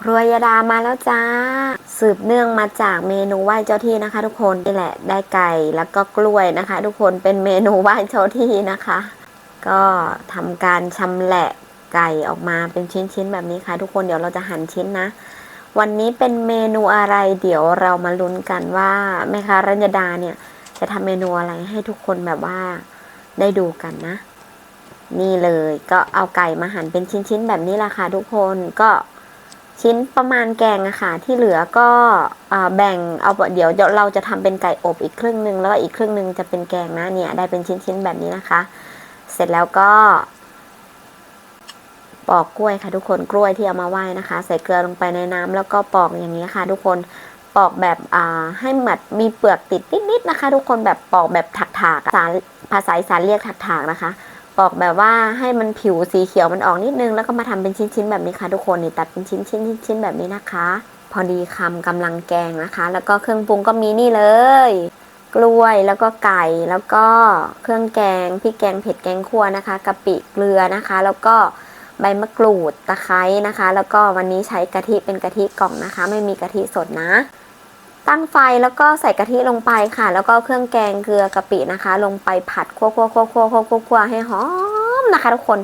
ครัวยาดามาแล้วจ้า สืบเนื่องมาจากเมนูไหว้เจ้าที่นะคะ ทุกคนนี่แหละได้ไก่แล้วก็กล้วยนะคะ ทุกคนเป็นเมนูไหว้เจ้าที่นะคะ ก็ทำการชำแหละไก่ออกมาเป็นชิ้นๆแบบนี้ค่ะ ทุกคนเดี๋ยวเราจะหั่นชิ้นนะ วันนี้เป็นเมนูอะไรเดี๋ยวเรามาลุ้นกันว่าแม่ค้ารัญญดาเนี่ย จะทำเมนูอะไรให้ทุกคนแบบว่าได้ดูกันนะ นี่เลยก็เอาไก่มาหั่นเป็นชิ้นๆแบบนี้แหละค่ะทุกคนก็ ชิ้นประมาณแกงอะค่ะที่เหลือก็แบ่งเอาเดี๋ยวเราจะทำเป็นไก่อบอีกครึ่งหนึ่งแล้วก็อีกครึ่งหนึ่งจะเป็นแกงนะเนี่ยได้เป็นชิ้นๆแบบนี้นะคะ เสร็จแล้วก็ปอกกล้วยค่ะทุกคนกล้วยที่เอามาไหว้นะคะ ใส่เกลือลงไปในน้ำแล้วก็ปอกอย่างนี้ค่ะ ทุกคนปอกแบบให้หมัดมีเปลือกติดนิดๆนะคะ ทุกคนแบบปอกแบบถักๆภาษาภาษาอีสานเรียกถักๆนะคะ ปอกแบบว่าให้มันผิวสีเขียวมันออกนิดนึง แล้วก็มาทำเป็นชิ้นๆแบบนี้ค่ะทุกคนนี่ตัดเป็นชิ้นๆชิ้นๆแบบนี้นะคะ พอดีคำกำลังแกงนะคะ แล้วก็เครื่องปรุงก็มีนี่เลย กล้วยแล้วก็ไก่แล้วก็เครื่องแกงพริกแกงเผ็ดแกงคั่วนะคะกะปิเกลือนะคะ แล้วก็ใบมะกรูดตะไคร้นะคะ แล้วก็วันนี้ใช้กะทิเป็นกะทิกล่องนะคะ ไม่มีกะทิสดนะ ตั้งไฟแล้วก็ใส่กะทิลงไปค่ะ แล้วก็เครื่องแกงเกลือกะปินะคะ ลงไปผัดคั่วคั่วคั่วคั่วคั่วคั่วคั่วให้หอมนะคะทุกคน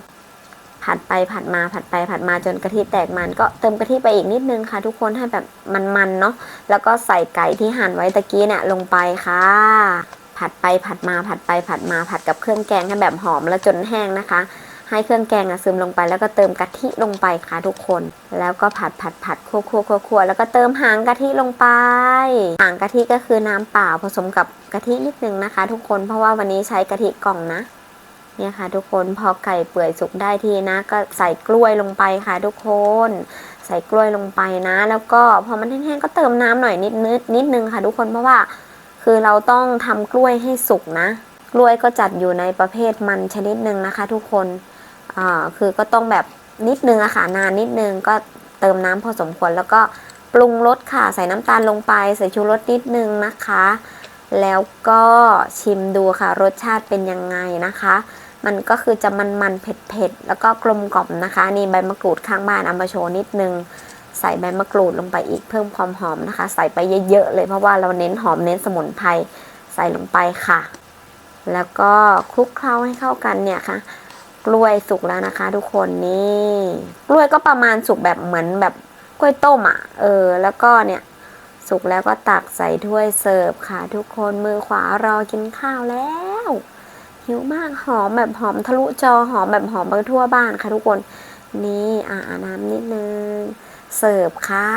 ผัดไปผัดมาผัดไปผัดมาจนกะทิแตกมันก็เติมกะทิไปอีกนิดนึงค่ะ ทุกคนให้แบบมันๆเนาะแล้วก็ใส่ไก่ที่หั่นไว้ตะกี้เนี่ยลงไปค่ะ ผัดไปผัดมาผัดไปผัดมาผัดกับเครื่องแกงให้แบบหอมแล้วจนแห้งนะคะ ให้เครื่องแกงอะซึมลงไป แล้วก็เติมกะทิลงไปค่ะทุกคน แล้วก็ผัดผัดผัดคั่วคั่วคั่วคั่วแล้วก็เติมหางกะทิลงไปหางกะทิก็คือน้ำเปล่าผสมกับกะทินิดนึงนะคะ ทุกคนเพราะว่าวันนี้ใช้กะทิกล่องนะเนี่ยค่ะทุกคนพอไก่เปื่อยสุกได้ทีนะ ก็ใส่กล้วยลงไปค่ะทุกคน ใส่กล้วยลงไปนะ แล้วก็พอมันแห้งๆก็เติมน้ำหน่อยนิดนิดนิดนึงค่ะ ทุกคนเพราะว่า คือเราต้องทำกล้วยให้สุกนะ กล้วยก็จัดอยู่ในประเภทมันชนิดหนึ่งนะคะ ทุกคน อ่าคือก็ต้องแบบนิดนึงอะค่ะนานนิดนึงก็เติมน้ำพอสมควรแล้วก็ปรุงรสค่ะ ใส่น้ำตาลลงไปใส่ชูรสนิดนึงนะคะ แล้วก็ชิมดูค่ะ รสชาติเป็นยังไงนะคะ มันก็คือจะมันๆเผ็ดๆแล้วก็กลมกล่อมนะคะ นี่ใบมะกรูดข้างบ้านเอามาโชว์นิดนึง ใส่ใบมะกรูดลงไปอีกเพิ่มความหอมนะคะ ใส่ไปเยอะๆเลยเพราะว่าเราเน้นหอมเน้นสมุนไพรใส่ลงไปค่ะ แล้วก็คลุกเคล้าให้เข้ากันเนี่ยค่ะ กล้วยสุกแล้วนะคะ ทุกคนนี่กล้วยก็ประมาณสุกแบบเหมือนแบบกล้วยต้มอะ เออ แล้วก็เนี่ยสุกแล้วก็ตักใส่ถ้วยเสิร์ฟค่ะ ทุกคนมือขวารอกินข้าวแล้ว หิวมากหอมแบบหอมทะลุจอหอมแบบหอมไปทั่วบ้านค่ะ ทุกคนนี่อ่าน้ำนิดนึงเสิร์ฟค่ะ